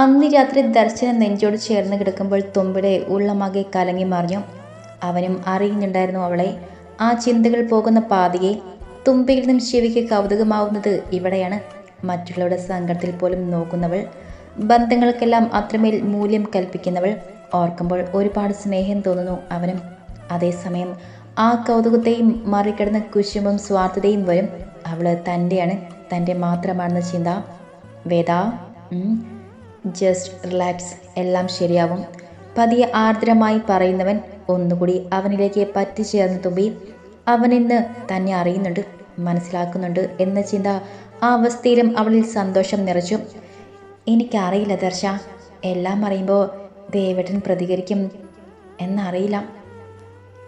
അന്ന് രാത്രി ദർശനം നെഞ്ചോട് ചേർന്ന് കിടക്കുമ്പോൾ തുമ്പിടെ ഉള്ളമാകെ കലങ്ങി മറിഞ്ഞു. അവനും അറിയുന്നുണ്ടായിരുന്നു അവളെ. ആ ചിന്തകൾ പോകുന്ന പാതിയെ തുമ്പിയിൽ നിന്നും ശിവയ്ക്ക് കൗതുകമാവുന്നത് ഇവിടെയാണ്. മറ്റുള്ളവരുടെ സങ്കടത്തിൽ പോലും നോക്കുന്നവൾ ബന്ധങ്ങൾക്കെല്ലാം അത്രമേൽ മൂല്യം കൽപ്പിക്കുന്നവൾ ഓർക്കുമ്പോൾ ഒരുപാട് സ്നേഹം തോന്നുന്നു അവനും. അതേസമയം ആ കൗതുകത്തെയും മറികടന്ന കുശുമ്പും സ്വാർത്ഥതയും വരും. അവൾ തന്റെയാണ് തന്റെ മാത്രമാണെന്ന ചിന്ത. Veda just relax. എല്ലാം ശരിയാവും. പതിയെ ആർദ്രമായി പറയുന്നവൻ ഒന്നുകൂടി അവനിലേക്ക് പറ്റിച്ചേർന്ന് തുമ്പി അവനിന്ന് തന്നെ അറിയുന്നുണ്ട് മനസ്സിലാക്കുന്നുണ്ട് എന്ന ചിന്ത ആ അവസ്ഥയിലും അവളിൽ സന്തോഷം നിറച്ചു. എനിക്കറിയില്ല ദർശ എല്ലാം അറിയുമ്പോൾ ദേവേട്ടൻ പ്രതികരിക്കും എന്നറിയില്ല.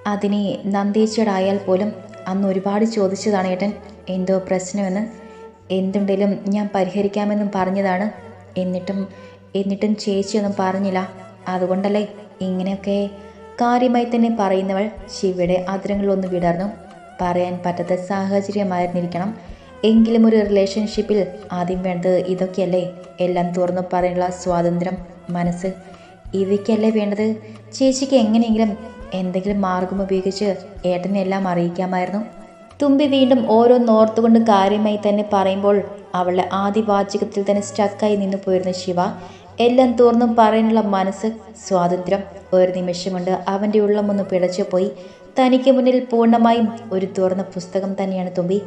അതിനെ നന്ദേച്ചോടായാൽ പോലും അന്ന് ഒരുപാട് ചോദിച്ചതാണ് ഏട്ടൻ എന്തോ പ്രശ്നമെന്ന്. എന്തുണ്ടെങ്കിലും ഞാൻ പരിഹരിക്കാമെന്നും പറഞ്ഞതാണ്. എന്നിട്ടും എന്നിട്ടും ചേച്ചിയൊന്നും പറഞ്ഞില്ല. അതുകൊണ്ടല്ലേ ഇങ്ങനെയൊക്കെ കാര്യമായി തന്നെ പറയുന്നവൾ ശിവയുടെ അതിരങ്ങളൊന്ന് വിടർന്നു. പറയാൻ പറ്റാത്ത സാഹചര്യമായിരുന്നിരിക്കണം. എങ്കിലും ഒരു റിലേഷൻഷിപ്പിൽ ആദ്യം വേണ്ടത് ഇതൊക്കെയല്ലേ? എല്ലാം തുറന്നു പറയാനുള്ള സ്വാതന്ത്ര്യം മനസ്സ്. ഇവയ്ക്കല്ലേ വേണ്ടത്? ചേച്ചിക്ക് എങ്ങനെയെങ്കിലും എന്തെങ്കിലും മാർഗം ഉപയോഗിച്ച് ഏട്ടനെല്ലാം അറിയിക്കാമായിരുന്നു. തുമ്പി വീണ്ടും ഓരോന്നോർത്തുകൊണ്ട് കാര്യമായി തന്നെ പറയുമ്പോൾ അവളുടെ ആദ്യ വാചകത്തിൽ തന്നെ സ്റ്റക്കായി നിന്നു പോയിരുന്ന ശിവ. എല്ലാം തുറന്നും പറയാനുള്ള മനസ്സ് സ്വാതന്ത്ര്യം ഒരു നിമിഷം കൊണ്ട് അവന്റെ ഉള്ളമൊന്ന് പിടച്ചു പോയി. തനിക്ക് മുന്നിൽ പൂർണമായും ഒരു തുറന്ന പുസ്തകം തന്നെയാണ് തുമ്പി.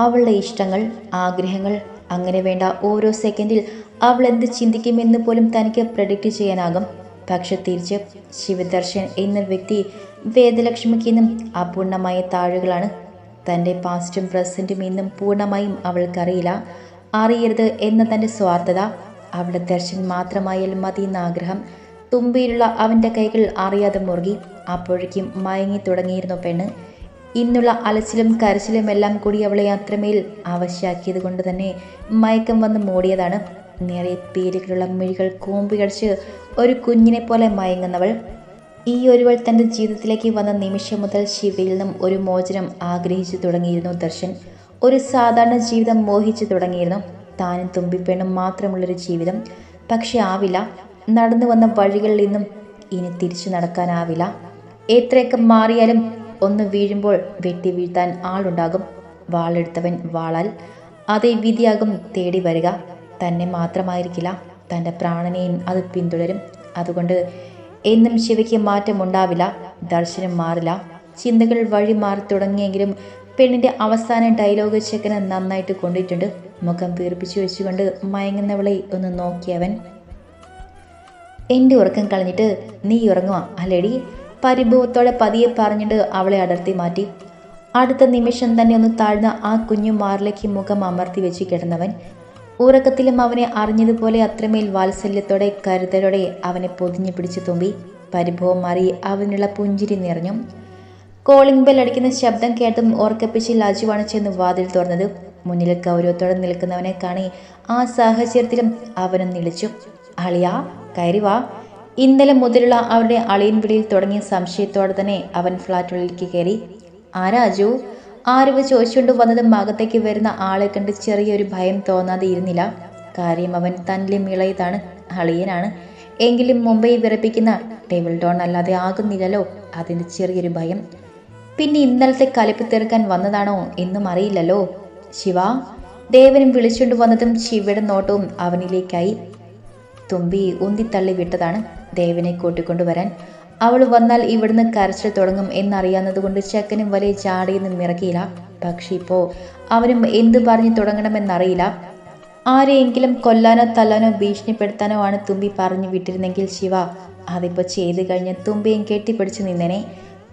അവളുടെ ഇഷ്ടങ്ങൾ ആഗ്രഹങ്ങൾ അങ്ങനെ വേണ്ട ഓരോ സെക്കൻഡിൽ അവൾ എന്ത് ചിന്തിക്കുമെന്ന് പോലും തനിക്ക് പ്രഡിക്റ്റ് ചെയ്യാനാകും. പക്ഷെ തിരിച്ച് ശിവദർശൻ എന്ന വ്യക്തി വേദലക്ഷ്മിക്ക് ഇന്നും അപൂർണമായ താഴുകളാണ്. തന്റെ പാസ്റ്റും പ്രസന്റും ഇന്നും പൂർണമായും അവൾക്കറിയില്ല. അറിയരുത് എന്ന തന്റെ സ്വാർത്ഥത അവളുടെ ദർശൻ മാത്രമായാലും മതി എന്ന ആഗ്രഹം തുമ്പിയിലുള്ള അവന്റെ കൈകൾ അറിയാതെ മുറുകി അപ്പോഴേക്കും മയങ്ങി തുടങ്ങിയിരുന്നു പെണ്ണ്. ഇന്നുള്ള അലച്ചിലും കരച്ചിലും എല്ലാം കൂടി അവളെ അത്രമേൽ അവശയാക്കിയത് കൊണ്ട് തന്നെ മയക്കം വന്ന് മൂടിയതാണ്. നേരെ പേരുകളുള്ള മിഴികൾ കൂമ്പികടിച്ച് ഒരു കുഞ്ഞിനെ പോലെ മയങ്ങുന്നവൾ. ഈ ഒരുവൾ തന്റെ ജീവിതത്തിലേക്ക് വന്ന നിമിഷം മുതൽ ശിവയിൽ നിന്നും ഒരു മോചനം ആഗ്രഹിച്ചു തുടങ്ങിയിരുന്നു ദർശൻ. ഒരു സാധാരണ ജീവിതം മോഹിച്ചു തുടങ്ങിയിരുന്നു. താനും തുമ്പിപ്പെണ്ണും മാത്രമുള്ളൊരു ജീവിതം. പക്ഷെ ആവില്ല. നടന്നു വന്ന വഴികളിൽ നിന്നും ഇനി തിരിച്ചു നടക്കാനാവില്ല. എത്രയൊക്കെ മാറിയാലും ഒന്ന് വീഴുമ്പോൾ വെട്ടി വീഴ്ത്താൻ ആളുണ്ടാകും. വാളെടുത്തവൻ വാളാൽ. അതേ വിധിയാകും തേടി വരിക. തന്നെ മാത്രമായിരിക്കില്ല. തന്റെ പ്രാണനെയും അത് പിന്തുടരും. അതുകൊണ്ട് എന്നും ശിവയ്ക്ക് മാറ്റമുണ്ടാവില്ല ദർശനം മാറില്ല. ചിന്തകൾ വഴി മാറി തുടങ്ങിയെങ്കിലും പെണ്ണിന്റെ അവസാന ഡയലോഗ് ചെക്കന് നന്നായിട്ട് കൊണ്ടിട്ടുണ്ട്. മുഖം വീർപ്പിച്ചു വെച്ചുകൊണ്ട് മയങ്ങുന്നവളെ ഒന്ന് നോക്കിയവൻ എന്റെ ഉറക്കം കളഞ്ഞിട്ട് നീ ഉറങ്ങുക അല്ലേടി? പരിഭവത്തോടെ പതിയെ പറഞ്ഞിട്ട് അവളെ അടർത്തി മാറ്റി. അടുത്ത നിമിഷം തന്നെ ഒന്ന് താഴ്ന്ന ആ കുഞ്ഞു മാറിലേക്ക് മുഖം അമർത്തി വെച്ച് കിടന്നവൻ ഉറക്കത്തിലും അവനെ അറിഞ്ഞതുപോലെ അത്രമേൽ വാത്സല്യത്തോടെ കരുതലോടെ അവനെ പൊതിഞ്ഞു പിടിച്ചു തുമ്പി പരിഭവം മാറി അവനുള്ള പുഞ്ചിരി നിറഞ്ഞു. കോളിംഗ് ബെൽ അടിക്കുന്ന ശബ്ദം കേട്ടും ഓർക്കപ്പിച്ച് ലജുവാണ് ചെന്ന് വാതിൽ തുറന്നത്. മുന്നിൽ ഗൗരവത്തോടെ നിൽക്കുന്നവനെ കാണി ആ സാഹചര്യത്തിലും അവനും നിളിച്ചു. അളിയ കയറി വാ. ഇന്നലെ മുതലുള്ള അവരുടെ അളിയൻ വിളിയിൽ തുടങ്ങിയ സംശയത്തോടെ തന്നെ അവൻ ഫ്ലാറ്റുള്ളിലേക്ക് കയറി. ആരാ അജു? ആരവ് ചോദിച്ചുകൊണ്ട് വന്നത് മകത്തേക്ക് വരുന്ന ആളെ കണ്ട് ചെറിയൊരു ഭയം തോന്നാതെ ഇരുന്നില്ല കാര്യം അവൻ തന്റെ മിളയതാണ് അളിയനാണ്. എങ്കിലും മുംബൈ വിറപ്പിക്കുന്ന ടേബിൾ ടോൺ അല്ലാതെ ആകുന്നില്ലല്ലോ അതിന്റെ ചെറിയൊരു ഭയം. പിന്നെ ഇന്നലത്തെ കലിപ്പ് തീർക്കാൻ വന്നതാണോ എന്നും അറിയില്ലല്ലോ. ശിവ ദേവനും വിളിച്ചുകൊണ്ട് വന്നതും ശിവയുടെ നോട്ടവും അവനിലേക്കായി. തുമ്പി ഉന്തിത്തള്ളി വിട്ടതാണ് ദേവനെ കൂട്ടിക്കൊണ്ടുവരാൻ. അവൾ വന്നാൽ ഇവിടുന്ന് കരച്ചിൽ തുടങ്ങും എന്നറിയാവുന്നതുകൊണ്ട് ചെക്കനും വലിയ ചാടിയൊന്നും ഇറക്കിയില്ല. പക്ഷെ ഇപ്പോൾ അവനും എന്തു പറഞ്ഞു തുടങ്ങണമെന്നറിയില്ല. ആരെയെങ്കിലും കൊല്ലാനോ തല്ലാനോ ഭീഷണിപ്പെടുത്താനോ ആണ് തുമ്പി പറഞ്ഞു വിട്ടിരുന്നെങ്കിൽ ശിവ അതിപ്പോൾ ചെയ്തു കഴിഞ്ഞ് തുമ്പിയും കെട്ടിപ്പിടിച്ച് നിന്നേനെ.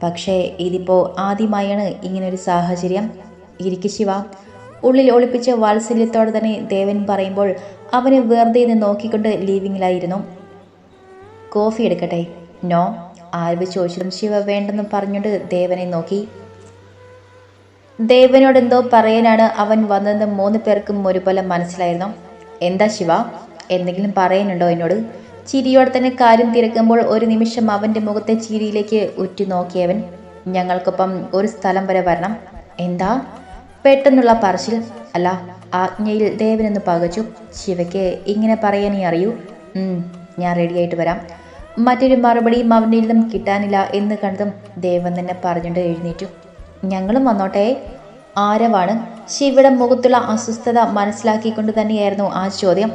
പക്ഷേ ഇതിപ്പോൾ ആദ്യമായാണ് ഇങ്ങനൊരു സാഹചര്യം. ഇരിക്കു ശിവ. ഉള്ളിൽ ഒളിപ്പിച്ച വാത്സല്യത്തോടെ തന്നെ ദേവൻ പറയുമ്പോൾ അവനെ വെറുതെ നിന്ന് നോക്കിക്കൊണ്ട് ലീവിങ്ങിലായിരുന്നു കോഫി എടുക്കട്ടെ? നോ. ആരവ് ചോദിച്ചതും ശിവ വേണ്ടെന്ന് പറഞ്ഞുകൊണ്ട് ദേവനെ നോക്കി. ദേവനോട് എന്തോ പറയാനാണ് അവൻ വന്നതെന്ന് മൂന്ന് പേർക്കും ഒരുപോലെ മനസ്സിലായിരുന്നു. എന്താ ശിവ? എന്തെങ്കിലും പറയാനുണ്ടോ എന്നോട്? ചിരിയോടെ തന്നെ കാര്യം തിരക്കുമ്പോൾ ഒരു നിമിഷം അവന്റെ മുഖത്തെ ചിരിയിലേക്ക് ഉറ്റുനോക്കിയവൻ ഞങ്ങൾക്കൊപ്പം ഒരു സ്ഥലം വരെ വരണം. എന്താ? പെട്ടെന്നുള്ള പറച്ചിൽ. അല്ല ആജ്ഞയിൽ ദേവനെന്ന് പകച്ചു. ശിവയ്ക്ക് ഇങ്ങനെ പറയാനേ അറിയൂ. "ഉം, ഞാൻ റെഡിയായിട്ട് വരാം. മറ്റൊരു മറുപടിയും അവന്റെ നിന്നും കിട്ടാനില്ല എന്ന് കണ്ടതും ദേവൻ തന്നെ പറഞ്ഞുകൊണ്ട് എഴുന്നേറ്റു. ഞങ്ങളും വന്നോട്ടെ. ആരവാണ്? ശിവയുടെ മുഖത്തുള്ള അസ്വസ്ഥത മനസ്സിലാക്കിക്കൊണ്ട് തന്നെയായിരുന്നു ആ ചോദ്യം.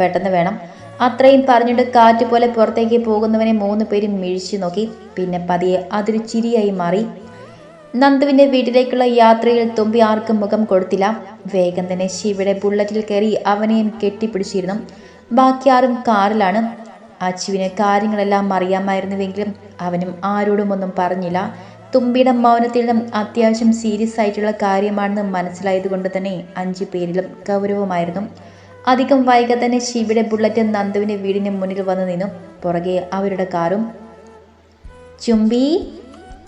പെട്ടെന്ന് വേണം. അത്രയും പറഞ്ഞുകൊണ്ട് കാറ്റ് പോലെ പുറത്തേക്ക് പോകുന്നവനെ മൂന്ന് പേരും മിഴിച്ചു നോക്കി. പിന്നെ പതിയെ അതൊരു ചിരിയായി മാറി. നന്ദുവിന്റെ വീട്ടിലേക്കുള്ള യാത്രയിൽ തുമ്പി ആർക്കും മുഖം കൊടുത്തില്ല. വേഗം തന്നെ ശിവയുടെ ബുള്ളറ്റിൽ കയറി അവനെയും കെട്ടിപ്പിടിച്ചിരുന്നു. ബാക്കി ആരും കാറിലാണ്. അച്ചുവിന് കാര്യങ്ങളെല്ലാം അറിയാമായിരുന്നുവെങ്കിലും അവനും ആരോടും ഒന്നും പറഞ്ഞില്ല. തുമ്പിയുടെ മൗനത്തിൽ നിന്നും അത്യാവശ്യം സീരിയസ് ആയിട്ടുള്ള കാര്യമാണെന്ന് മനസ്സിലായതുകൊണ്ട് തന്നെ അഞ്ചു പേരിലും ഗൗരവമായിരുന്നു. അധികം വൈകാതെ തന്നെ ശിവയുടെ ബുള്ളറ്റ് നന്ദുവിന്റെ വീടിന് മുന്നിൽ വന്നു നിന്നു. പുറകെ അവരുടെ കാറും. ചുംബി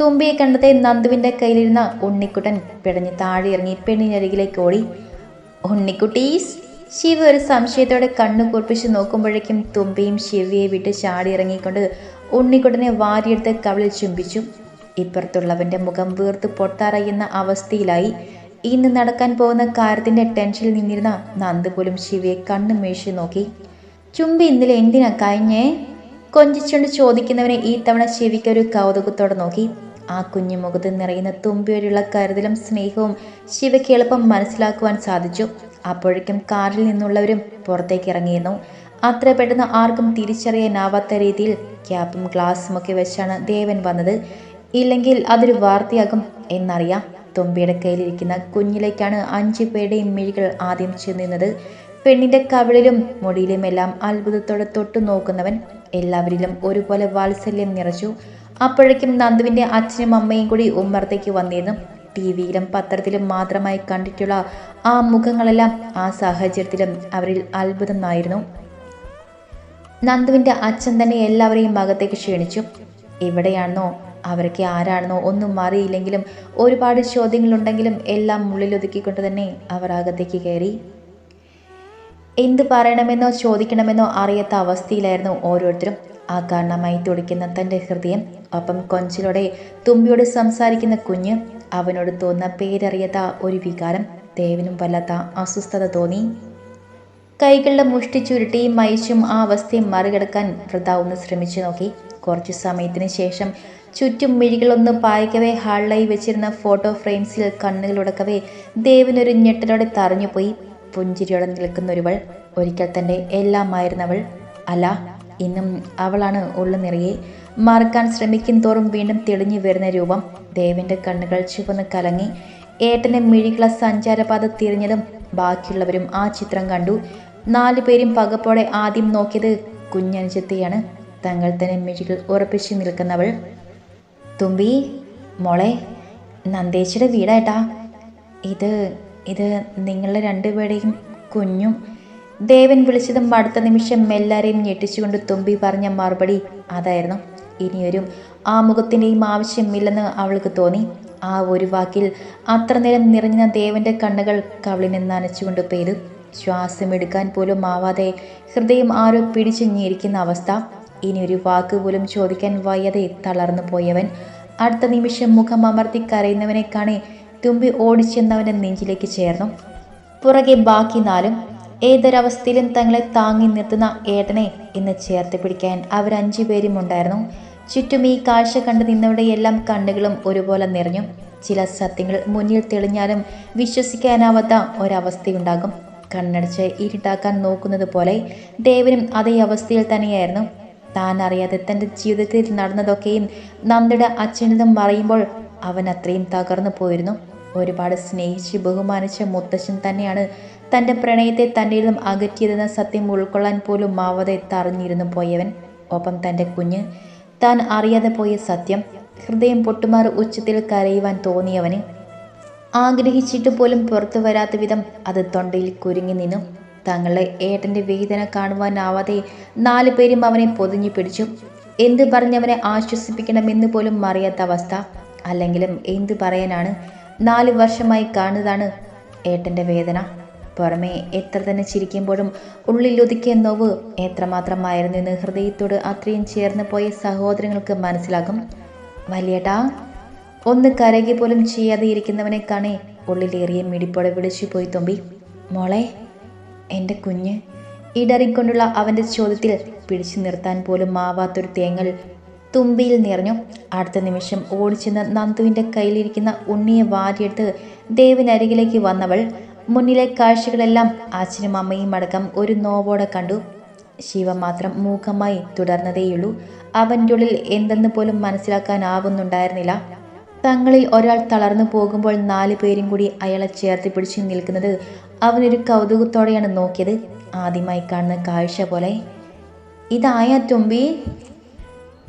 തുമ്പിയെ കണ്ടതേ നന്ദുവിന്റെ കയ്യിലിരുന്ന ഉണ്ണിക്കുട്ടൻ പിടഞ്ഞ് താഴെ ഇറങ്ങി പെണ്ണിനരികിലേക്ക് ഓടി. ഉണ്ണിക്കുട്ടീസ് ശിവ ഒരു സംശയത്തോടെ കണ്ണു കുറിപ്പിച്ച് നോക്കുമ്പോഴേക്കും തുമ്പിയും ശിവയെ വിട്ട് ചാടി ഇറങ്ങിക്കൊണ്ട് ഉണ്ണിക്കുടനെ വാരിയെടുത്ത് കവിളിൽ ചുംബിച്ചു. ഇപ്പുറത്തുള്ളവന്റെ മുഖം വീർത്ത് പൊട്ടാറയുന്ന അവസ്ഥയിലായി. ഇന്ന് നടക്കാൻ പോകുന്ന കാര്യത്തിന്റെ ടെൻഷനിൽ നിന്നിരുന്ന നന്ദ് പോലും ശിവയെ കണ്ണു മേഴിച്ച് നോക്കി. ചുംബി ഇന്നലെ എന്തിനാ കഴിഞ്ഞേ കൊഞ്ചിച്ചുകൊണ്ട് ചോദിക്കുന്നവനെ ഈ തവണ ശിവയ്ക്ക് ഒരു കൗതുകത്തോടെ നോക്കി. ആ കുഞ്ഞു മുഖത്ത് നിറയുന്ന തുമ്പിയോടുള്ള കരുതലും സ്നേഹവും ശിവയ്ക്ക് എളുപ്പം മനസ്സിലാക്കുവാൻ സാധിച്ചു. അപ്പോഴേക്കും കാറിൽ നിന്നുള്ളവരും പുറത്തേക്ക് ഇറങ്ങിയിരുന്നു. അത്ര പെട്ടെന്ന് ആർക്കും തിരിച്ചറിയാനാവാത്ത രീതിയിൽ ക്യാപ്പും ഗ്ലാസും ഒക്കെ വെച്ചാണ് ദേവൻ വന്നത്. ഇല്ലെങ്കിൽ അതൊരു വാർത്തയാകും എന്നറിയാം. തുമ്പിയുടെ കയ്യിലിരിക്കുന്ന കുഞ്ഞിലേക്കാണ് അഞ്ചു പേരുടെയും മിഴികൾ ആദ്യം ചെന്നിരുന്നത്. പെണ്ണിന്റെ കവിളിലും മുടിയിലുമെല്ലാം അത്ഭുതത്തോടെ തൊട്ടു നോക്കുന്നവൻ എല്ലാവരിലും ഒരുപോലെ വാത്സല്യം നിറച്ചു. അപ്പോഴേക്കും നന്ദുവിന്റെ അച്ഛനും അമ്മയും കൂടി ഉമ്മറത്തേക്ക് വന്നിരുന്നു. ടി വിയിലും പത്രത്തിലും മാത്രമായി കണ്ടിട്ടുള്ള ആ മുഖങ്ങളെല്ലാം ആ സാഹചര്യത്തിലും അവരിൽ അത്ഭുതമായിരുന്നു. നന്ദുവിന്റെ അച്ഛൻ തന്നെ എല്ലാവരെയും അകത്തേക്ക് ക്ഷണിച്ചു. എവിടെയാണെന്നോ? അവരൊക്കെ ആരാണെന്നോ ഒന്നും അറിയില്ലെങ്കിലും ഒരുപാട് ചോദ്യങ്ങളുണ്ടെങ്കിലും എല്ലാം ഉള്ളിലൊതുക്കിക്കൊണ്ട് തന്നെ അവർ അകത്തേക്ക് കയറി. എന്ത് പറയണമെന്നോ ചോദിക്കണമെന്നോ അറിയാത്ത അവസ്ഥയിലായിരുന്നു ഓരോരുത്തരും. ആ കാരണമായി തുടിക്കുന്ന തന്റെ ഹൃദയം ഒപ്പം കൊഞ്ചിലോടെ തുമ്പിയോട് സംസാരിക്കുന്ന കുഞ്ഞ് അവനോട് തോന്ന പേരറിയാത്ത ഒരു വികാരം ദേവനും വല്ലാത്ത അസ്വസ്ഥത തോന്നി. കൈകളുടെ മുഷ്ടി ചുരുട്ടി മയച്ചും ആ അവസ്ഥയെ മറികടക്കാൻ വൃത ശ്രമിച്ചു നോക്കി. കുറച്ചു സമയത്തിന് ശേഷം ചുറ്റും മിഴികളൊന്ന് പായിക്കവേ ഹാളിലായി വെച്ചിരുന്ന ഫോട്ടോ ഫ്രെയിംസിൽ കണ്ണുകളുടക്കവേ ദേവനൊരു ഞെട്ടലോടെ തറഞ്ഞുപോയി. പുഞ്ചിരിയോടെ നിൽക്കുന്നൊരുവൾ ഒരിക്കൽ തന്റെ എല്ലാമായിരുന്നവൾ അല്ല ഇന്നും അവളാണ് ഉള്ള നിറയെ. മറക്കാൻ ശ്രമിക്കും തോറും വീണ്ടും തെളിഞ്ഞു വരുന്ന രൂപം. ദേവിന്റെ കണ്ണുകൾ ചുവന്ന് കലങ്ങി. ഏട്ടനെ മിഴികള സഞ്ചാരപാത തിരിഞ്ഞതും ബാക്കിയുള്ളവരും ആ ചിത്രം കണ്ടു. നാലു പേരും പകപ്പോടെ ആദ്യം നോക്കിയത് കുഞ്ഞനുജത്തെയാണ്. തങ്ങൾ തന്നെ മിഴികൾ ഉറപ്പിച്ചു നിൽക്കുന്നവൾ. തുമ്പി മോളെ നന്ദേച്ചിയുടെ വീടായിട്ടാ ഇത് ഇത് നിങ്ങളുടെ രണ്ടുപേരുടെയും കുഞ്ഞും ദേവൻ വിളിച്ചതും അടുത്ത നിമിഷം എല്ലാവരെയും ഞെട്ടിച്ചുകൊണ്ട് തുമ്പി പറഞ്ഞ മറുപടി അതായിരുന്നു. ഇനിയൊരു ആ മുഖത്തിന്റെയും ആവശ്യമില്ലെന്ന് അവൾക്ക് തോന്നി. ആ ഒരു വാക്കിൽ അത്ര നേരം നിറഞ്ഞ ദേവന്റെ കണ്ണുകൾ കവളിനെ നനച്ചുകൊണ്ട് പെയ്തു. ശ്വാസമെടുക്കാൻ പോലും ആവാതെ ഹൃദയം ആരോ പിടിച്ചു ഞെരിക്കുന്ന അവസ്ഥ. ഇനിയൊരു വാക്ക് പോലും ചോദിക്കാൻ വയ്യാതെ തളർന്നു പോയവൻ. അടുത്ത നിമിഷം മുഖം അമർത്തി കരയുന്നവനെ കാണി തുമ്പി ഓടിച്ചെന്നവന്റെ നെഞ്ചിലേക്ക് ചേർന്നു. പുറകെ ബാക്കി നാലും ഏതൊരവസ്ഥയിലും തങ്ങളെ താങ്ങി നിർത്തുന്ന ഏട്ടനെ ഇന്ന് ചേർത്ത് പിടിക്കാൻ അവരഞ്ചു പേരും ഉണ്ടായിരുന്നു. ചുറ്റും ഈ കാഴ്ച കണ്ടു നിന്നവരുടെ എല്ലാം കണ്ണുകളും ഒരുപോലെ നിറഞ്ഞു. ചില സത്യങ്ങൾ മുന്നിൽ തെളിഞ്ഞാലും വിശ്വസിക്കാനാവാത്ത ഒരവസ്ഥയുണ്ടാകും. കണ്ണടച്ച് ഇരുട്ടാക്കാൻ നോക്കുന്നത് പോലെ ദേവനും അതേ അവസ്ഥയിൽ തന്നെയായിരുന്നു. താൻ അറിയാതെ തന്റെ ജീവിതത്തിൽ നടന്നതൊക്കെയും നന്ദയുടെ അച്ഛനിൽ നിന്നും മറയുമ്പോൾ അവൻ അത്രയും തകർന്നു പോയിരുന്നു. ഒരുപാട് സ്നേഹിച്ച് ബഹുമാനിച്ച മുത്തശ്ശൻ തന്നെയാണ് തന്റെ പ്രണയത്തെ തന്നിൽ നിന്നും അകറ്റിയതെന്ന സത്യം ഉൾക്കൊള്ളാൻ പോലും ആവാതെ തറഞ്ഞിരുന്നു പോയവൻ. ഒപ്പം തന്റെ കുഞ്ഞ് താൻ അറിയാതെ പോയ സത്യം ഹൃദയം പൊട്ടുമാറി ഉച്ചത്തിൽ കരയുവാൻ തോന്നിയവന്. ആഗ്രഹിച്ചിട്ട് പോലും പുറത്തു വരാത്ത വിധം അത് തൊണ്ടയിൽ കുരുങ്ങി നിന്നു. തങ്ങളെ ഏട്ടന്റെ വേദന കാണുവാനാവാതെ നാലു പേരും അവനെ പൊതിഞ്ഞു പിടിച്ചു. എന്ത് പറഞ്ഞവനെ ആശ്വസിപ്പിക്കണമെന്ന് പോലും അറിയാത്ത അവസ്ഥ. അല്ലെങ്കിലും എന്ത് പറയാനാണ്? നാല് വർഷമായി കാണുന്നതാണ് ഏട്ടന്റെ വേദന. പുറമേ എത്ര തന്നെ ചിരിക്കുമ്പോഴും ഉള്ളിലൊതുക്കിയ നോവ് എത്രമാത്രമായിരുന്നു എന്ന് ഹൃദയത്തോട് അത്രയും ചേർന്ന് പോയ സഹോദരങ്ങൾക്ക് മനസ്സിലാകും. വലിയേട്ടാ ഒന്ന് കരകി പോലും ചെയ്യാതെ ഇരിക്കുന്നവനെ കാണേ ഉള്ളിലേറിയ മിടിപ്പോടെ വിളിച്ചു പോയി തുമ്പി. മോളെ എന്റെ കുഞ്ഞ് ഇടറിക്കൊണ്ടുള്ള അവന്റെ ചോദ്യത്തിൽ പിടിച്ചു നിർത്താൻ പോലും ആവാത്തൊരു തേങ്ങൽ തുമ്പിയിൽ നിറഞ്ഞു. അടുത്ത നിമിഷം ഓടിച്ചെന്ന് നന്ദുവിന്റെ കയ്യിലിരിക്കുന്ന ഉണ്ണിയെ വാരിയെടുത്ത് ദേവിനരികിലേക്ക് വന്നവൾ മുന്നിലെ കാഴ്ചകളെല്ലാം അച്ഛനും അമ്മയും അടക്കം ഒരു നോവോടെ കണ്ടു. ശിവ മാത്രം മൂകമായി തുടർന്നതേയുള്ളൂ. അവന്റെ ഉള്ളിൽ എന്തെന്ന് പോലും മനസ്സിലാക്കാനാവുന്നുണ്ടായിരുന്നില്ല. തങ്ങളിൽ ഒരാൾ തളർന്നു പോകുമ്പോൾ നാല് പേരും കൂടി അയാളെ ചേർത്ത് പിടിച്ച് നിൽക്കുന്നത് അവനൊരു കൗതുകത്തോടെയാണ് നോക്കിയത്. ആദ്യമായി കാണുന്ന കാഴ്ച പോലെ. ഇതായ തുമ്പി.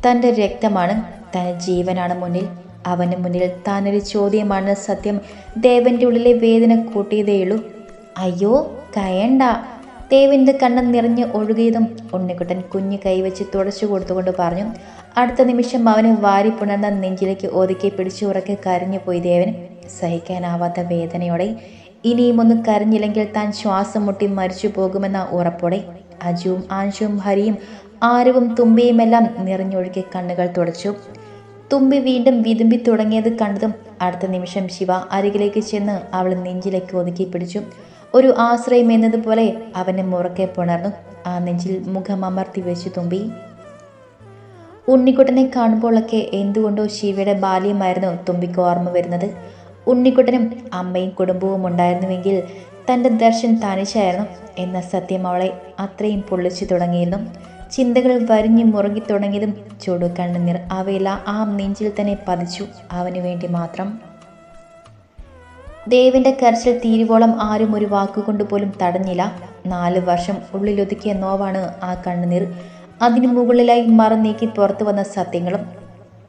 തന്റെ രക്തമാണ്. തന്റെ ജീവനാണ് മുന്നിൽ. അവന് മുന്നിൽ താനൊരു ചോദ്യമാണ് സത്യം. ദേവന്റെ ഉള്ളിലെ വേദന കൂട്ടിയതേയുള്ളൂ അയ്യോ കയണ്ട. ദേവിന്റെ കണ്ണ് നിറഞ്ഞ് ഒഴുകിയതും ഉണ്ണിക്കുട്ടൻ കുഞ്ഞ് കൈവച്ച് തുടച്ചു കൊടുത്തുകൊണ്ട് പറഞ്ഞു അടുത്ത നിമിഷം അവനെ വാരി പുണർന്ന നെഞ്ചിലേക്ക് ഒതുക്കി പിടിച്ചു ഉറക്കെ കരഞ്ഞു പോയി ദേവൻ. സഹിക്കാനാവാത്ത വേദനയോടെ ഇനിയും ഒന്ന് കരഞ്ഞില്ലെങ്കിൽ താൻ ശ്വാസം മുട്ടി മരിച്ചു പോകുമെന്ന ഉറപ്പോടെ അജുവും ആൻഷുവും ഹരിയും ആരവും തുമ്പിയുമെല്ലാം നിറഞ്ഞൊഴുകി കണ്ണുകൾ തുടച്ചു. തുമ്പി വീണ്ടും വിതുമ്പി തുടങ്ങിയത് കണ്ടതും അടുത്ത നിമിഷം ശിവ അരികിലേക്ക് ചെന്ന് അവൾ നെഞ്ചിലേക്ക് ഒതുക്കി പിടിച്ചു. ഒരു ആശ്രയം എന്നതുപോലെ അവനെ മുറക്കെ പുണർന്നു. ആ നെഞ്ചിൽ മുഖം അമർത്തി വെച്ചു തുമ്പി. ഉണ്ണിക്കുട്ടനെ കാണുമ്പോഴൊക്കെ എന്തുകൊണ്ടോ ശിവയുടെ ബാല്യമായിരുന്നു തുമ്പിക്ക് ഓർമ്മ വരുന്നത്. ഉണ്ണിക്കുട്ടനും അമ്മയും കുടുംബവും ഉണ്ടായിരുന്നുവെങ്കിൽ തന്റെ ദർശൻ തനിച്ചായിരുന്നു എന്ന സത്യം അവളെ അത്രയും പൊള്ളിച്ചു തുടങ്ങിയിരുന്നു. ചിന്തകൾ വരിഞ്ഞു മുറുകി ചൂട് കണ്ണുനീർ അവയെല്ലാം ആ നെഞ്ചിൽ തന്നെ പതിച്ചു. അവനു വേണ്ടി മാത്രം. ദേവിന്റെ കരച്ചിൽ തീരുവോളം ആരും ഒരു വാക്കുകൊണ്ട് പോലും തടഞ്ഞില്ല. നാല് വർഷം ഉള്ളിലൊതുക്കിയ നോവാണ് ആ കണ്ണുനീർ. അതിനു മുകളിലായി മറന്നീക്കി പുറത്തു വന്ന സത്യങ്ങളും.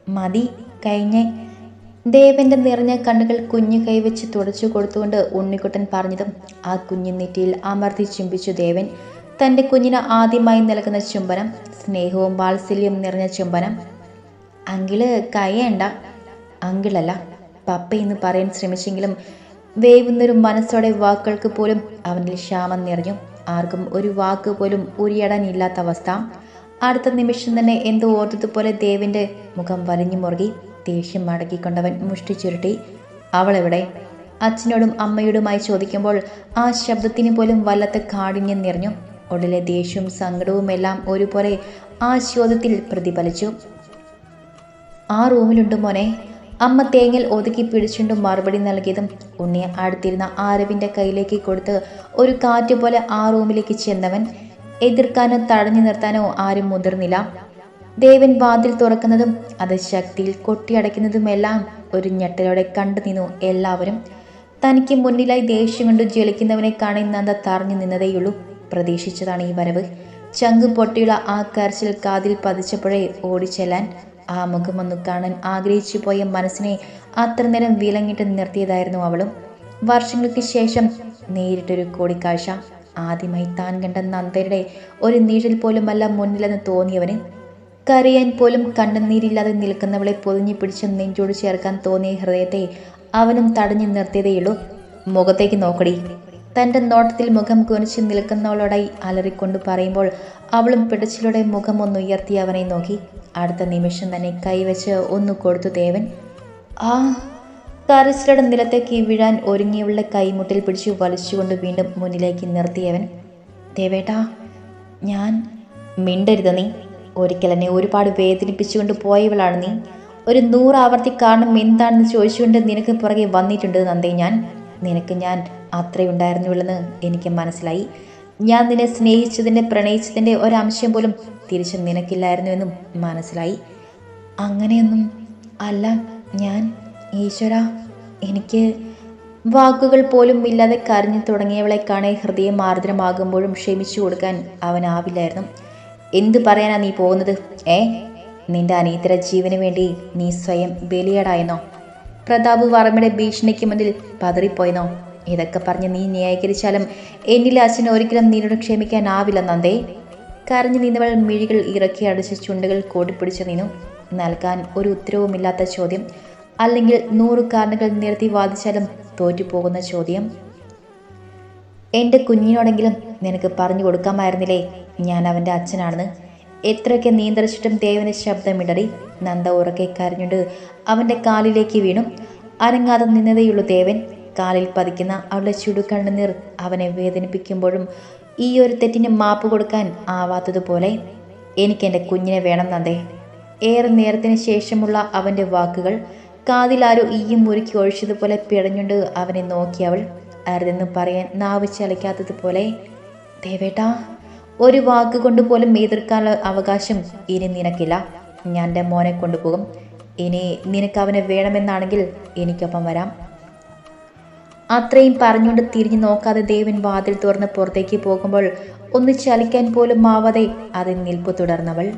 മതി കഴിഞ്ഞ. ദേവന്റെ നിറഞ്ഞ കണ്ണുകൾ കുഞ്ഞു കൈവച്ച് തുടച്ചു കൊടുത്തുകൊണ്ട് ഉണ്ണിക്കുട്ടൻ പറഞ്ഞതും ആ കുഞ്ഞു നെറ്റിയിൽ അമർത്തി ചുംബിച്ചു ദേവൻ. തന്റെ കുഞ്ഞിന് ആദ്യമായി നൽകുന്ന ചുംബനം സ്നേഹവും വാത്സല്യവും നിറഞ്ഞ ചുംബനം. അങ്കിൾ കയ്യേണ്ട അങ്കിളല്ല പപ്പ എന്ന് പറയാൻ ശ്രമിച്ചെങ്കിലും വേവുന്നൊരു മനസ്സോടെ വാക്കുകൾക്ക് പോലും അവനിൽ ക്ഷാമം നിറഞ്ഞു. ആർക്കും ഒരു വാക്ക് പോലും ഉരിയടാനില്ലാത്ത അവസ്ഥ. അടുത്ത നിമിഷം തന്നെ എന്തോ ഓർത്തതുപോലെ ദേവിന്റെ മുഖം വലിഞ്ഞു മുറുകി ദേഷ്യം മടക്കിക്കൊണ്ടവൻ മുഷ്ടി ചുരുട്ടി അവളെവിടെ? അച്ഛനോടും അമ്മയോടുമായി ചോദിക്കുമ്പോൾ ആ ശബ്ദത്തിന് പോലും വല്ലാത്ത കാഠിന്യം നിറഞ്ഞു. ഉള്ളിലെ ദേഷ്യവും സങ്കടവുമെല്ലാം ഒരുപോലെ ആ പ്രതിഫലിച്ചു. ആ റൂമിലുണ്ട് മോനെ. അമ്മ തേങ്ങൽ ഒതുക്കി പിടിച്ചുകൊണ്ട് മറുപടി നൽകിയതും ഉണ്ണി അടുത്തിരുന്ന ആരവിന്റെ കയ്യിലേക്ക് കൊടുത്ത് ഒരു കാറ്റ് പോലെ ആ റൂമിലേക്ക് ചെന്നവൻ എതിർക്കാനോ തടഞ്ഞു നിർത്താനോ ആരും മുതിർന്നില്ല. ദേവൻ വാതിൽ തുറക്കുന്നതും അത് ശക്തിയിൽ കൊട്ടിയടയ്ക്കുന്നതുമെല്ലാം ഒരു ഞെട്ടലോടെ കണ്ടു നിന്നു എല്ലാവരും. തനിക്ക് മുന്നിലായി ദേഷ്യം കൊണ്ട് ജ്വലിക്കുന്നവനെ കാണി നന്ദ തറഞ്ഞു നിന്നതേയുള്ളൂ. പ്രതീക്ഷിച്ചതാണ് ഈ വരവ്. ചങ്കും പൊട്ടിയുള്ള ആ കരച്ചിൽ കാതിൽ പതിച്ചപ്പോഴേ ഓടിച്ചെല്ലാൻ ആ മുഖമൊന്നു കാണാൻ ആഗ്രഹിച്ചു പോയ മനസ്സിനെ അത്ര നേരം വിലങ്ങിട്ട് നിർത്തിയതായിരുന്നു അവളും. വർഷങ്ങൾക്ക് ശേഷം നേരിട്ടൊരു കൂടിക്കാഴ്ച. ആദ്യമായി താൻ കണ്ട നന്ദയുടെ ഒരു നീഴൽ പോലുമല്ല മുന്നിലെന്ന് തോന്നിയവന്. കരയാൻ പോലും കണ്ണുനീരില്ലാതെ നിൽക്കുന്നവളെ പൊതിഞ്ഞു പിടിച്ച് നെഞ്ചോട് ചേർക്കാൻ തോന്നിയ ഹൃദയത്തെ അവനും തടഞ്ഞു നിർത്തിയതേയുള്ളൂ. മുഖത്തേക്ക് നോക്കടി. തന്റെ നോട്ടത്തിൽ മുഖം കുനിച്ച് നിൽക്കുന്നവളോടായി അലറിക്കൊണ്ട് പറയുമ്പോൾ അവളും പിടച്ചിലൂടെ മുഖം ഒന്ന് ഉയർത്തി അവനെ നോക്കി. അടുത്ത നിമിഷം തന്നെ കൈവച്ച് ഒന്ന് കൊടുത്തു ദേവൻ. ആ കരച്ചിലയുടെ നിലത്തേക്ക് വീഴാൻ ഒരുങ്ങിയുള്ള കൈമുട്ടിൽ പിടിച്ചു വലിച്ചുകൊണ്ട് വീണ്ടും മുന്നിലേക്ക് നിർത്തിയവൻ ദേവേട്ടാ ഞാൻ മിണ്ടരുത് നീ. ഒരിക്കൽ എന്നെ ഒരുപാട് വേദനിപ്പിച്ചുകൊണ്ട് പോയവളാണ് നീ. ഒരു നൂറാവർത്തി കാരണം എന്താണെന്ന് ചോദിച്ചുകൊണ്ട് നിനക്ക് പുറകെ വന്നിട്ടുണ്ട് നന്ദേ ഞാൻ. നിനക്ക് ഞാൻ അത്രയുണ്ടായിരുന്നുള്ളെന്ന് എനിക്ക് മനസ്സിലായി. ഞാൻ നിന്നെ സ്നേഹിച്ചതിന്റെ പ്രണയിച്ചതിന്റെ ഒരംശം പോലും തിരിച്ച് നിനക്കില്ലായിരുന്നു എന്നും മനസ്സിലായി. അങ്ങനെയൊന്നും അല്ല ഞാൻ ഈശ്വര. എനിക്ക് വാക്കുകൾ പോലും ഇല്ലാതെ കരഞ്ഞു തുടങ്ങിയവളെ കാണെ ഹൃദയം ആർദ്രമാകുമ്പോഴും ക്ഷമിച്ചു കൊടുക്കാൻ അവനാവില്ലായിരുന്നു. എന്തു പറയാനാ നീ പോകുന്നത്? ഏ? നിന്റെ അനീതര ജീവന് വേണ്ടി നീ സ്വയം ബലിയടായെന്നോ? പ്രതാപ് വർമ്മയുടെ ഭീഷണിക്ക് മുന്നിൽ പതറിപ്പോയെന്നോ? ഇതൊക്കെ പറഞ്ഞ് നീ ന്യായീകരിച്ചാലും എന്നിലെ അച്ഛൻ ഒരിക്കലും നിന്നോട് ക്ഷമിക്കാനാവില്ല നന്ദേ. കരഞ്ഞു നിന്നവൾ മിഴികൾ ഇറക്കി അടച്ച് ചുണ്ടുകൾ കൂട്ടിപ്പിടിച്ച് നിന്നു നൽകാൻ ഒരു ഉത്തരവുമില്ലാത്ത ചോദ്യം. അല്ലെങ്കിൽ നൂറ് കാരണങ്ങൾ നിരത്തി വാദിച്ചാലും തോറ്റുപോകുന്ന ചോദ്യം. എന്റെ കുഞ്ഞിനോടെങ്കിലും നിനക്ക് പറഞ്ഞു കൊടുക്കാമായിരുന്നില്ലേ? ഞാൻ അവന്റെ അച്ഛനാണെന്ന്. എത്രയൊക്കെ നിയന്ത്രിച്ചിട്ടും ദേവന് ശബ്ദമിടറി. നന്ദ ഉറക്കെ കരഞ്ഞുണ്ട് അവന്റെ കാലിലേക്ക് വീണു. അനങ്ങാതെ നിന്നതേയുള്ളൂ ദേവൻ. കാലിൽ പതിക്കുന്ന അവളുടെ ചുടുകണ്ണുനീർ അവനെ വേദനിപ്പിക്കുമ്പോഴും ഈ ഒരു തെറ്റിന് മാപ്പ് കൊടുക്കാൻ ആവാത്തതുപോലെ എനിക്കെന്റെ കുഞ്ഞിനെ വേണം നന്ദേ. ഏറെ നേരത്തിന് ശേഷമുള്ള അവന്റെ വാക്കുകൾ കാതിലാരോ ഈയും മുറുക്കി ഒഴിച്ചതുപോലെ പിഴഞ്ഞുണ്ട് അവനെ നോക്കി അവൾ അരുതെന്ന് പറയാൻ നാവ് ചലിക്കാത്തതുപോലെ ദേവേട്ടാ ഒരു വാക്ക് പോലും എതിർക്കാനുള്ള അവകാശം ഇനി നിനക്കില്ല. ഞാൻ എന്റെ മോനെ കൊണ്ടുപോകും. ഇനി നിനക്ക് അവനെ വേണമെന്നാണെങ്കിൽ എനിക്കൊപ്പം വരാം. അത്രയും പറഞ്ഞുകൊണ്ട് തിരിഞ്ഞു നോക്കാതെ ദേവൻ വാതിൽ തുറന്ന് പുറത്തേക്ക് പോകുമ്പോൾ ഒന്ന് ചലിക്കാൻ പോലും ആവാതെ അതിൽ നിൽപ്പ് തുടർന്നവൾ.